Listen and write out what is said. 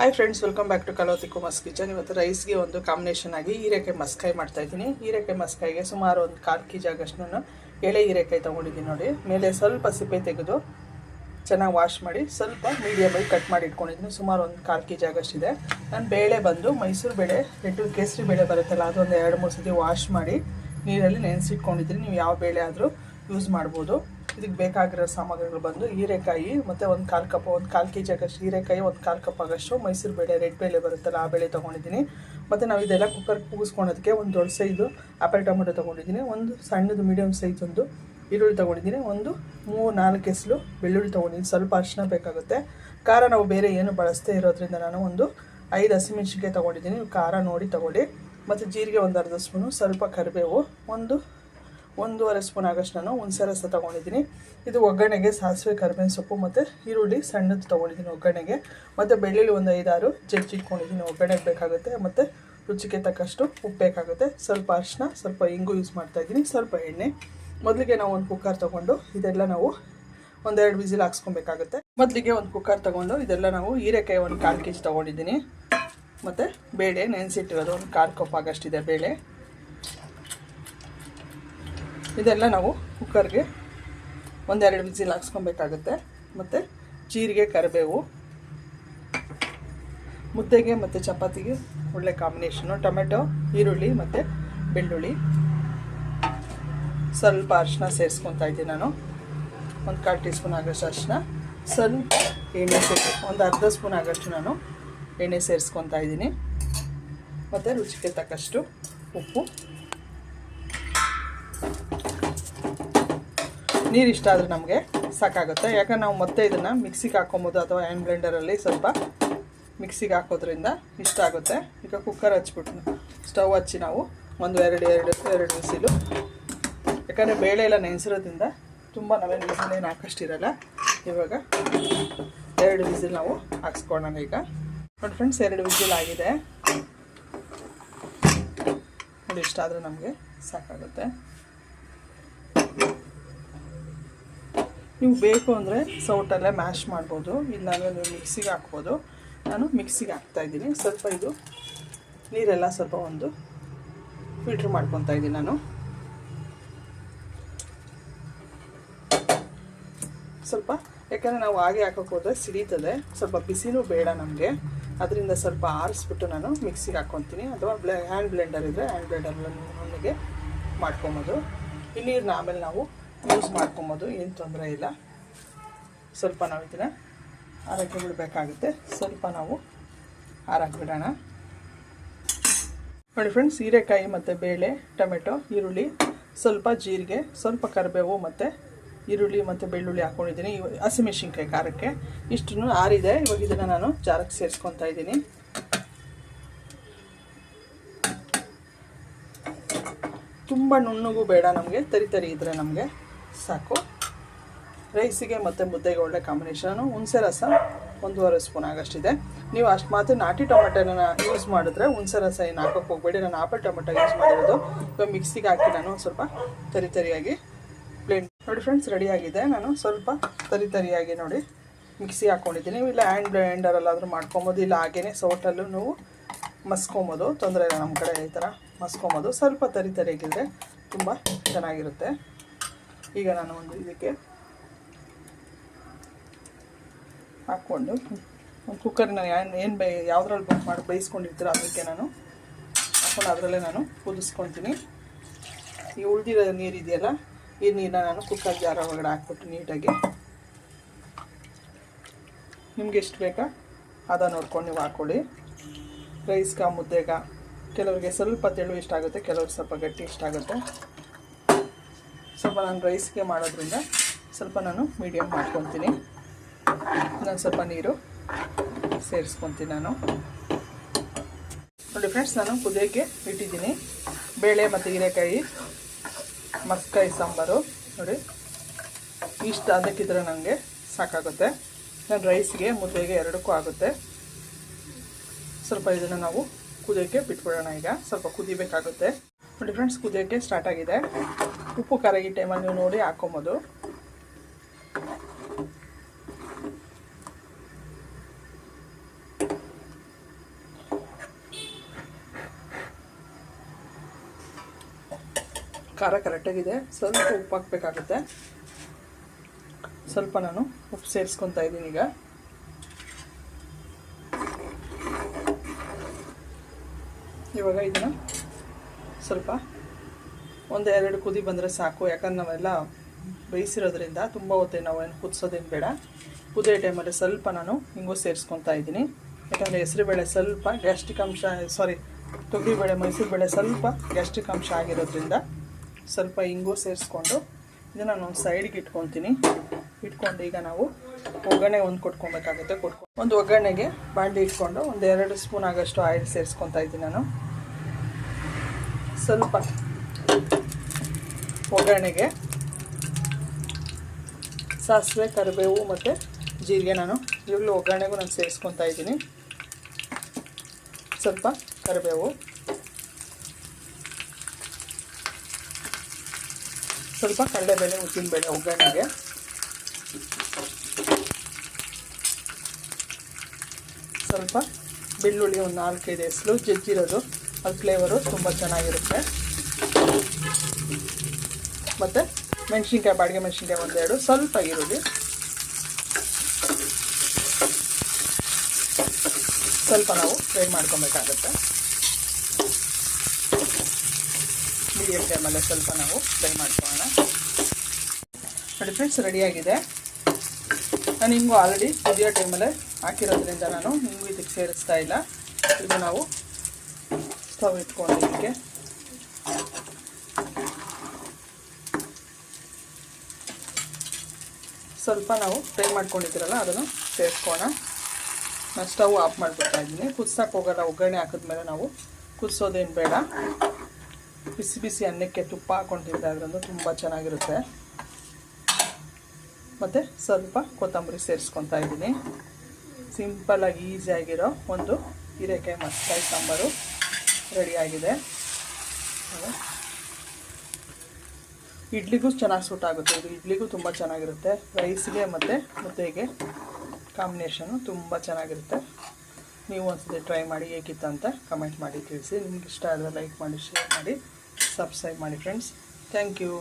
Hi friends welcome back to ಕಲೋತಿ kitchen ಇವತ್ತು ರೈಸ್ಗೆ ಒಂದು ಕಾಂಬಿನೇಷನ್ ಆಗಿ ಹೀರೆಕಾಯಿ ಮಸ್ಕಾಯಿ ಮಾಡ್ತಾ ಇದ್ದೀನಿ. ಹೀರೆಕಾಯಿ ಮಸ್ಕಾಯಿಗೆ ಸುಮಾರು ಒಂದು ಕಾಲು ಕೆ ಜಿ ಆಗಷ್ಟು ಎಳೆ ಹೀರೆಕಾಯಿ ತೊಗೊಂಡಿದ್ದೀನಿ ನೋಡಿ. ಮೇಲೆ ಸ್ವಲ್ಪ ಸಿಪ್ಪೆ ತೆಗೆದು ಚೆನ್ನಾಗಿ ವಾಶ್ ಮಾಡಿ ಸ್ವಲ್ಪ ಮೀಡಿಯಮಾಗಿ ಕಟ್ ಮಾಡಿ ಇಟ್ಕೊಂಡಿದ್ದೀನಿ. ಸುಮಾರು ಒಂದು ಕಾಲು ಕೆ ಜಿ ಆಗಷ್ಟಿದೆ ನಾನು ಬೇಳೆ ಬಂದು ಮೈಸೂರು ಬೇಳೆ ಹೆಟ್ಟು ಕೇಸರಿ ಬೇಳೆ ಬರುತ್ತಲ್ಲ, ಅದೊಂದು ಎರಡು, ಮೂರು ಸತಿ ವಾಶ್ ಮಾಡಿ ನೀರಲ್ಲಿ ನೆನೆಸಿಟ್ಕೊಂಡಿದ್ದೀನಿ. ನೀವು ಯಾವ ಬೇಳೆ ಆದರೂ ಯೂಸ್ ಮಾಡ್ಬೋದು. ಇದಕ್ಕೆ ಬೇಕಾಗಿರೋ ಸಾಮಗ್ರಿಗಳು ಬಂದು ಹೀರೆಕಾಯಿ ಮತ್ತು ಒಂದು ಕಾಲು ಕಪ್, ಒಂದು ಕಾಲು ಕೆ ಜಿ ಆಗಷ್ಟು ಹೀರೆಕಾಯಿ, ಒಂದು ಕಾಲು ಕಪ್ ಆಗಷ್ಟು ಮೈಸೂರು ಬೇಳೆ, ರೆಡ್ ಬೇಳೆ ಬರುತ್ತಲ್ಲ ಆ ಬೇಳೆ ತೊಗೊಂಡಿದ್ದೀನಿ. ಮತ್ತು ನಾವು ಇದೆಲ್ಲ ಕುಕ್ಕರ್ ಕೂಗಿಸ್ಕೊಳೋದಕ್ಕೆ ಒಂದು ದೊಡ್ಡ ಸೈಜು ಆಪಲ್ ಟೊಮೆಟೊ ತೊಗೊಂಡಿದ್ದೀನಿ, ಒಂದು ಸಣ್ಣದು ಮೀಡಿಯಮ್ ಸೈಜ್ ಒಂದು ಈರುಳ್ಳಿ ತೊಗೊಂಡಿದ್ದೀನಿ, ಒಂದು ಮೂರು ನಾಲ್ಕು ಎಸಲು ಬೆಳ್ಳುಳ್ಳಿ ತೊಗೊಂಡಿದ್ದೀನಿ. ಸ್ವಲ್ಪ ಅರಿಶಿನ ಬೇಕಾಗುತ್ತೆ. ಖಾರ ನಾವು ಬೇರೆ ಏನು ಬಳಸದೇ ಇರೋದ್ರಿಂದ ನಾನು ಒಂದು ಐದು ಹಸಿಮೆಣ್ಸಿನ್ಕಾಯಿ ತೊಗೊಂಡಿದ್ದೀನಿ. ಖಾರ ನೋಡಿ ತೊಗೊಳ್ಳಿ. ಮತ್ತು ಜೀರಿಗೆ ಒಂದು ಅರ್ಧ ಸ್ಪೂನು, ಸ್ವಲ್ಪ ಕರಿಬೇವು, ಒಂದು ಒಂದೂವರೆ ಸ್ಪೂನ್ ಆಗೋಷ್ಟು ನಾನು ಹುಣಸೆ ರಸ ತೊಗೊಂಡಿದ್ದೀನಿ. ಇದು ಒಗ್ಗರಣೆಗೆ ಸಾಸಿವೆ, ಕರಿಬೇವಿನ ಸೊಪ್ಪು ಮತ್ತು ಈರುಳ್ಳಿ ಸಣ್ಣದು ತೊಗೊಂಡಿದ್ದೀನಿ ಒಗ್ಗರಣೆಗೆ. ಮತ್ತು ಬೆಳ್ಳುಳ್ಳಿ ಒಂದು ಐದಾರು ಜಜ್ಜಿಟ್ಕೊಂಡಿದ್ದೀನಿ ಒಗ್ಗರಣೆಗೆ ಬೇಕಾಗುತ್ತೆ. ಮತ್ತು ರುಚಿಗೆ ತಕ್ಕಷ್ಟು ಉಪ್ಪು ಬೇಕಾಗುತ್ತೆ. ಸ್ವಲ್ಪ ಅರಿಶಿನ ಸ್ವಲ್ಪ ಇಂಗು ಯೂಸ್ ಮಾಡ್ತಾಯಿದ್ದೀನಿ ಸ್ವಲ್ಪ ಎಣ್ಣೆ. ಮೊದಲಿಗೆ ನಾವು ಒಂದು ಕುಕ್ಕರ್ ತೊಗೊಂಡು ಇದೆಲ್ಲ ನಾವು ಒಂದೆರಡು ವಿಸಿಲ್ ಹಾಕ್ಸ್ಕೊಬೇಕಾಗುತ್ತೆ. ಮೊದಲಿಗೆ ಒಂದು ಕುಕ್ಕರ್ ತೊಗೊಂಡು ಇದೆಲ್ಲ ನಾವು ಹೀರೆಕಾಯಿ ಒಂದು ಕಾಲು ಕೆ ಜಿ ತೊಗೊಂಡಿದ್ದೀನಿ. ಮತ್ತು ಬೇಳೆ ನೆನೆಸಿಟ್ಟಿರೋದು ಒಂದು ಕಾಲು ಕಪ್ ಆಗಷ್ಟಿದೆ ಬೇಳೆ. ಇದೆಲ್ಲ ನಾವು ಕುಕ್ಕರ್ಗೆ ಒಂದೆರಡು ವಿಸಿಲ್ ಹಾಕ್ಸ್ಕೊಬೇಕಾಗುತ್ತೆ. ಮತ್ತು ಜೀರಿಗೆ, ಕರಿಬೇವು, ಮುದ್ದೆಗೆ ಮತ್ತು ಚಪಾತಿಗೆ ಒಳ್ಳೆ ಕಾಂಬಿನೇಷನು ಟೊಮೆಟೊ, ಈರುಳ್ಳಿ ಮತ್ತು ಬೆಳ್ಳುಳ್ಳಿ. ಸ್ವಲ್ಪ ಅರಿಶಿನ ಸೇರಿಸ್ಕೊತಾ ಇದ್ದೀನಿ ನಾನು. ಒಂದು ಕಾಲು ಟೀ ಸ್ಪೂನ್ ಆಗೋಷ್ಟು ಅರಿಶಿನ ಸ್ವಲ್ಪ ಎಣ್ಣೆ ಸೇರಿಸಿ ಒಂದು ಅರ್ಧ ಸ್ಪೂನ್ ಆಗೋಷ್ಟು ನಾನು ಎಣ್ಣೆ ಸೇರಿಸ್ಕೊತಾ ಇದ್ದೀನಿ. ಮತ್ತು ರುಚಿಗೆ ತಕ್ಕಷ್ಟು ಉಪ್ಪು. ನೀರು ಇಷ್ಟ ಆದರೆ ನಮಗೆ ಸಾಕಾಗುತ್ತೆ. ಯಾಕಂದ್ರೆ ನಾವು ಮತ್ತೆ ಇದನ್ನು ಮಿಕ್ಸಿಗೆ ಹಾಕೊಬೋದು ಅಥವಾ ಹ್ಯಾಂಡ್ ಬ್ಲೆಂಡರಲ್ಲಿ ಸ್ವಲ್ಪ ಮಿಕ್ಸಿಗೆ ಹಾಕೋದ್ರಿಂದ ಇಷ್ಟ ಆಗುತ್ತೆ. ಈಗ ಕುಕ್ಕರ್ ಹಚ್ಬಿಟ್ಟು ಸ್ಟವ್ ಹಚ್ಚಿ ನಾವು ಒಂದು ಎರಡು ಎರಡು ಎರಡು ಬಿಸಿಲು. ಯಾಕಂದರೆ ಬೇಳೆ ಎಲ್ಲ ನೆನೆಸಿರೋದ್ರಿಂದ ತುಂಬ ನಾವೇನು ಬಿಸಿಲೇನು ಹಾಕಷ್ಟಿರಲ್ಲ. ಇವಾಗ ಎರಡು ವಿಸಿಲ್ ನಾವು ಹಾಕ್ಸ್ಕೊಳ್ಳೋಣ ಈಗ. ನೋಡಿ ಫ್ರೆಂಡ್ಸ್ ಎರಡು ವಿಸಿಲ್ ಆಗಿದೆ. ನೋಡಿ ಇಷ್ಟ ಆದರೆ ನಮಗೆ ಸಾಕಾಗುತ್ತೆ. ನೀವು ಬೇಕು ಅಂದರೆ ಸೌಟಲ್ಲೇ ಮ್ಯಾಶ್ ಮಾಡ್ಬೋದು, ಇಲ್ಲಾಂದರೆ ನೀವು ಮಿಕ್ಸಿಗೆ ಹಾಕ್ಬೋದು. ನಾನು ಮಿಕ್ಸಿಗೆ ಹಾಕ್ತಾಯಿದ್ದೀನಿ ಸ್ವಲ್ಪ ಇದು ನೀರೆಲ್ಲ ಸ್ವಲ್ಪ ಒಂದು ಫಿಲ್ಟ್ರ್ ಮಾಡ್ಕೊತಾ ಇದ್ದೀನಿ ನಾನು. ಸ್ವಲ್ಪ, ಯಾಕಂದರೆ ನಾವು ಹಾಗೆ ಹಾಕೋಕೆ ಹೋದರೆ ಸಿಡೀತದೆ. ಸ್ವಲ್ಪ ಬಿಸಿನೂ ಬೇಡ ನಮಗೆ. ಅದರಿಂದ ಸ್ವಲ್ಪ ಆರಿಸ್ಬಿಟ್ಟು ನಾನು ಮಿಕ್ಸಿಗೆ ಹಾಕ್ಕೊತೀನಿ. ಅಥವಾ ಬ್ಲೆ, ಹ್ಯಾಂಡ್ ಬ್ಲೆಂಡರ್ ಇದ್ದರೆ ಹ್ಯಾಂಡ್ ಬ್ಲೆಂಡರ್ನೊಂದಿಗೆ ಮಾಡ್ಕೊಬೋದು. ಈ ನೀರನ್ನ ಆಮೇಲೆ ನಾವು ಯೂಸ್ ಮಾಡ್ಕೊಬೋದು, ಏನು ತೊಂದರೆ ಇಲ್ಲ. ಸ್ವಲ್ಪ ನಾವು ಇದನ್ನು ಆರೋಗ್ಯ ಬಿಡಬೇಕಾಗುತ್ತೆ ಸ್ವಲ್ಪ ನಾವು ಬಿಡೋಣ ನೋಡಿ ಫ್ರೆಂಡ್ಸ್ ಹೀರೆಕಾಯಿ ಮತ್ತು ಬೇಳೆ, ಟೊಮೆಟೊ, ಈರುಳ್ಳಿ, ಸ್ವಲ್ಪ ಜೀರಿಗೆ, ಸ್ವಲ್ಪ ಕರಿಬೇವು ಮತ್ತು ಈರುಳ್ಳಿ ಮತ್ತು ಬೆಳ್ಳುಳ್ಳಿ ಹಾಕ್ಕೊಂಡಿದ್ದೀನಿ ಇವ ಹಸಿಮೆಣ್ಸಿನ್ಕಾಯಿ ಖಾರಕ್ಕೆ. ಇಷ್ಟನ್ನು ಆರಿದೆ. ಇವಾಗ ಇದನ್ನು ನಾನು ಜಾರಕ್ಕೆ ಸೇರಿಸ್ಕೊತಾ ಇದ್ದೀನಿ. ತುಂಬ ನುಣ್ಣಗೂ ಬೇಡ ನಮಗೆ. ತರಿ ತರಿ ಇದ್ದರೆ ನಮಗೆ. ಸಾಕು. ರೈಸಿಗೆ ಮತ್ತು ಮುದ್ದೆಗೆ ಒಳ್ಳೆ ಕಾಂಬಿನೇಷನು ಹುಣಸೆ ರಸ ಒಂದೂವರೆ ಸ್ಪೂನ್ ಆಗಷ್ಟಿದೆ. ನೀವು ಅಷ್ಟು ಮಾತ್ರ ನಾಟಿ ಟೊಮೆಟೊನ ಯೂಸ್ ಮಾಡಿದ್ರೆ ಹುಣಸೆ ರಸ ಏನು ಹಾಕೋಕೆ ಹೋಗಬೇಡಿ. ನಾನು ಆಪಲ್ ಟೊಮೆಟೊ ಯೂಸ್ ಮಾಡಿರೋದು. ಇವಾಗ ಮಿಕ್ಸಿಗೆ ಹಾಕಿ ನಾನು ಸ್ವಲ್ಪ ತರಿ ತರಿಯಾಗಿ ಪ್ಲೇನ್ ನೋಡಿ ಫ್ರೆಂಡ್ಸ್ ರೆಡಿಯಾಗಿದೆ ನಾನು ಸ್ವಲ್ಪ ತರಿ ತರಿಯಾಗಿ ನೋಡಿ ಮಿಕ್ಸಿ ಹಾಕ್ಕೊಂಡಿದ್ದೀನಿ ಇಲ್ಲ ಹ್ಯಾಂಡ್ ಬ್ಲೆಂಡರಲ್ಲಾದರೂ ಮಾಡ್ಕೊಬೋದು. ಇಲ್ಲ ಹಾಗೆಯೇ ಸೌಟಲ್ಲೂ ನೀವು ಮಸ್ಕೊಬೋದು. ತೊಂದರೆ ಇಲ್ಲ ನಮ್ಮ ಕಡೆ ಈ ಥರ ಮಸ್ಕೊಬೋದು. ಸ್ವಲ್ಪ ತರಿ ತರಿಯಾಗಿದ್ದರೆ ತುಂಬ ಚೆನ್ನಾಗಿರುತ್ತೆ. ಈಗ ನಾನು ಒಂದು ಇದಕ್ಕೆ ಹಾಕ್ಕೊಂಡು ಒಂದು ಕುಕ್ಕರ್ನ ಏನು ಏನು ಬೈ ಯಾವುದ್ರಲ್ಲಿ ಬುಕ್ ಮಾಡಿ ಬೇಯಿಸ್ಕೊಂಡಿರ್ತೀರೋ ಅದಕ್ಕೆ ನಾನು ಹಾಕ್ಕೊಂಡು ಅದರಲ್ಲೇ ನಾನು ಕುದಿಸ್ಕೊತೀನಿ. ಈ ಉಳಿದಿರೋ ನೀರು ಇದೆಯಲ್ಲ, ಈ ನೀರನ್ನ ನಾನು ಕುಕ್ಕರ್ ಜಾರ ಒಳಗಡೆ ಹಾಕ್ಬಿಟ್ಟು ನೀಟಾಗಿ ನಿಮ್ಗೆ ಎಷ್ಟು ಬೇಕಾ ಅದ ನೋಡ್ಕೊಂಡು ನೀವು ಹಾಕ್ಕೊಳ್ಳಿ ರೈಸ್ಗ, ಮುದ್ದೆಗ, ಕೆಲವರಿಗೆ ಸ್ವಲ್ಪ ತೆಳು ಇಷ್ಟ ಆಗುತ್ತೆ, ಕೆಲವ್ರಿಗೆ ಸ್ವಲ್ಪ ಗಟ್ಟಿ ಇಷ್ಟ ಆಗುತ್ತೆ. ಸ್ವಲ್ಪ ನಾನು ರೈಸ್ಗೆ ಮಾಡೋದ್ರಿಂದ ಸ್ವಲ್ಪ ನಾನು ಮೀಡಿಯಮ್ ಮಾಡ್ಕೊತೀನಿ ನಾನು ಸ್ವಲ್ಪ ನೀರು ಸೇರಿಸ್ಕೊತೀನಿ ನಾನು. ನೋಡಿ ಫ್ರೆಂಡ್ಸ್ ನಾನು ಕುದಿಯೋಕ್ಕೆ ಇಟ್ಟಿದ್ದೀನಿ. ಬೇಳೆ ಮತ್ತು ಹೀರೆಕಾಯಿ ಮಸ್ಕಾಯಿ ಸಾಂಬಾರು. ನೋಡಿ, ಇಷ್ಟು ಅದಕ್ಕಿದ್ರೆ ನನಗೆ ಸಾಕಾಗುತ್ತೆ. ನಾನು ರೈಸ್ಗೆ ಮುದ್ದೆಗೆ ಎರಡಕ್ಕೂ ಆಗುತ್ತೆ. ಸ್ವಲ್ಪ ಇದನ್ನು ನಾವು ಕುದಿಯೋಕ್ಕೆ ಬಿಟ್ಬಿಡೋಣ ಈಗ. ಸ್ವಲ್ಪ ಕುದಿಬೇಕಾಗುತ್ತೆ. ನೋಡಿ ಫ್ರೆಂಡ್ಸ್ ಕುದಿಯೋಕ್ಕೆ ಸ್ಟಾರ್ಟ್ ಆಗಿದೆ. ಉಪ್ಪು ಕರಗಿ ಟೈಮಲ್ಲಿ ನೀವು ನೋಡಿ ಹಾಕೊಂಬೋದು. ಖಾರ ಕರೆಕ್ಟಾಗಿದೆ ಸ್ವಲ್ಪ ಉಪ್ಪು ಹಾಕಬೇಕಾಗುತ್ತೆ. ಸ್ವಲ್ಪ ನಾನು ಉಪ್ಪು ಸೇರಿಸ್ಕೊತಾ ಇದ್ದೀನಿ ಈಗ. ಇವಾಗ ಇದನ್ನು ಸ್ವಲ್ಪ ಒಂದು ಎರಡು ಕುದಿ ಬಂದರೆ ಸಾಕು. ಯಾಕಂದ್ರೆ ನಾವೆಲ್ಲ ಬೇಯಿಸಿರೋದ್ರಿಂದ ತುಂಬ ಹೊತ್ತೆ ನಾವೇನು ಕುದಿಸೋದೇನು ಬೇಡ. ಕುದಿಯೋ ಟೈಮಲ್ಲಿ ಸ್ವಲ್ಪ ನಾನು ಹಿಂಗೂ ಸೇರಿಸ್ಕೊತಾ ಇದ್ದೀನಿ. ಯಾಕಂದರೆ ಹೆಸರುಬೇಳೆ ಸ್ವಲ್ಪ ಗ್ಯಾಸ್ಟ್ರಿಕ್ ಅಂಶ ಸಾರಿ ತೊಗರಿಬೇಳೆ ಮೈಸೂರು ಬೇಳೆ ಸ್ವಲ್ಪ ಗ್ಯಾಸ್ಟ್ರಿಕ್ ಅಂಶ ಆಗಿರೋದ್ರಿಂದ ಸ್ವಲ್ಪ ಹಿಂಗೂ ಸೇರಿಸ್ಕೊಂಡು ಇದನ್ನು ನಾನು ಸೈಡ್ಗೆ ಇಟ್ಕೊತೀನಿ ಇಟ್ಕೊಂಡು ಈಗ ನಾವು ಒಗ್ಗರಣೆ ಒಂದು ಕೊಟ್ಕೊಬೇಕಾಗುತ್ತೆ. ಕೊಟ್ಕೊ ಒಂದು ಒಗ್ಗರಣೆಗೆ ಬಾಂಡಿ ಇಟ್ಕೊಂಡು ಒಂದು ಎರಡು ಸ್ಪೂನ್ ಆಗೋಷ್ಟು ಆಯಿಲ್ ಸೇರಿಸ್ಕೊತಾ ಇದ್ದೀನಿ ನಾನು. ಸ್ವಲ್ಪ ಒಗ್ಗರಣೆಗೆ ಸಾಸಿವೆ, ಕರಿಬೇವು ಮತ್ತು ಜೀರಿಗೆ ನಾನು. ಈಗಲೂ ಒಗ್ಗರಣೆಗೂ ನಾನು ಸೇರಿಸ್ಕೊತಾ ಇದ್ದೀನಿ. ಸ್ವಲ್ಪ ಕರಿಬೇವು. ಸ್ವಲ್ಪ ಕಡಲೆಬೇಳೆ, ಉದ್ದಿನಬೇಳೆ ಒಗ್ಗರಣೆಗೆ. ಸ್ವಲ್ಪ ಬೆಳ್ಳುಳ್ಳಿ ಒಂದು ನಾಲ್ಕೈದು ಹೆಸರು, ಜಜ್ಜಿರೋದು. ಅದು ಫ್ಲೇವರು ತುಂಬ ಚೆನ್ನಾಗಿರುತ್ತೆ. ಮತ್ತು ಮೆಣಸಿನ್ಕಾಯಿ, ಬಾಡಿಗೆ ಮೆಣಸಿನ್ಕಾಯಿ ಒಂದೆರಡು, ಸ್ವಲ್ಪ ಈರುಳ್ಳಿ. ಸ್ವಲ್ಪ ನಾವು ಫ್ರೈ ಮಾಡ್ಕೊಬೇಕಾಗತ್ತೆ. ಮೀಡಿಯಮ್ ಟೈಮಲ್ಲೇ ಸ್ವಲ್ಪ ನಾವು ಫ್ರೈ ಮಾಡ್ಕೊಳ್ಳೋಣ. ನೋಡಿ ಫ್ರೆಂಡ್ಸ್ ರೆಡಿಯಾಗಿದೆ ನಾನು ಹಿಂಗೂ ಆಲ್ರೆಡಿ ಕುದಿಯೋ ಟೈಮಲ್ಲೇ ಹಾಕಿರೋದ್ರಿಂದ ನಾನು ಹಿಂಗೂ ಇದಕ್ಕೆ ಸೇರಿಸ್ತಾ ಇಲ್ಲ. ಇದು ನಾವು ಸ್ಟವ್ ಇಟ್ಕೊಂಡು ಇದಕ್ಕೆ ಸ್ವಲ್ಪ ನಾವು ಫ್ರೈ ಮಾಡ್ಕೊಂಡಿದ್ದೀರಲ್ಲ, ಅದನ್ನು ಸೇರಿಸ್ಕೋಣ ನಾನು ಸ್ಟವ್ ಆಫ್ ಇದ್ದೀನಿ. ಕುದಿಸೋಕೆ ಹೋಗೋಲ್ಲ, ಒಗ್ಗರಣೆ ಹಾಕಿದ್ಮೇಲೆ ನಾವು ಕುದಿಸೋದೇನು ಬೇಡ. ಬಿಸಿ ಬಿಸಿ ಅನ್ನಕ್ಕೆ ತುಪ್ಪ ಹಾಕೊಂಡು ತಿಂದಾದ್ರೂ ತುಂಬ ಚೆನ್ನಾಗಿರುತ್ತೆ. ಮತ್ತು ಸ್ವಲ್ಪ ಕೊತ್ತಂಬರಿ ಸೇರಿಸ್ಕೊತಾ ಇದ್ದೀನಿ. ಸಿಂಪಲಾಗಿ ಈಸಿಯಾಗಿರೋ ಒಂದು ಹೀರೆಕಾಯಿ ಮಸ್ಕಾಯಿ ಸಾಂಬಾರು. ರೆಡಿಯಾಗಿದೆ ಇಡ್ಲಿಗೂ ಚೆನ್ನಾಗಿ ಸೂಟ್ ಆಗುತ್ತೆ. ಇದು ಇಡ್ಲಿಗೂ ತುಂಬ ಚೆನ್ನಾಗಿರುತ್ತೆ. ರೈಸ್ಗೆ ಮತ್ತು ಮುದ್ದೆಗೆ ಕಾಂಬಿನೇಷನು ತುಂಬ ಚೆನ್ನಾಗಿರುತ್ತೆ. ನೀವು ಒಂದ್ಸತಿ ಟ್ರೈ ಮಾಡಿ ಹೇಗಿತ್ತು ಅಂತ ಕಮೆಂಟ್ ಮಾಡಿ ತಿಳಿಸಿ. ನಿಮ್ಗೆ ಇಷ್ಟ ಆದರೆ ಲೈಕ್ ಮಾಡಿ ಶೇರ್ ಮಾಡಿ ಸಬ್ಸ್ಕ್ರೈಬ್ ಮಾಡಿ ಫ್ರೆಂಡ್ಸ್ ಥ್ಯಾಂಕ್ ಯು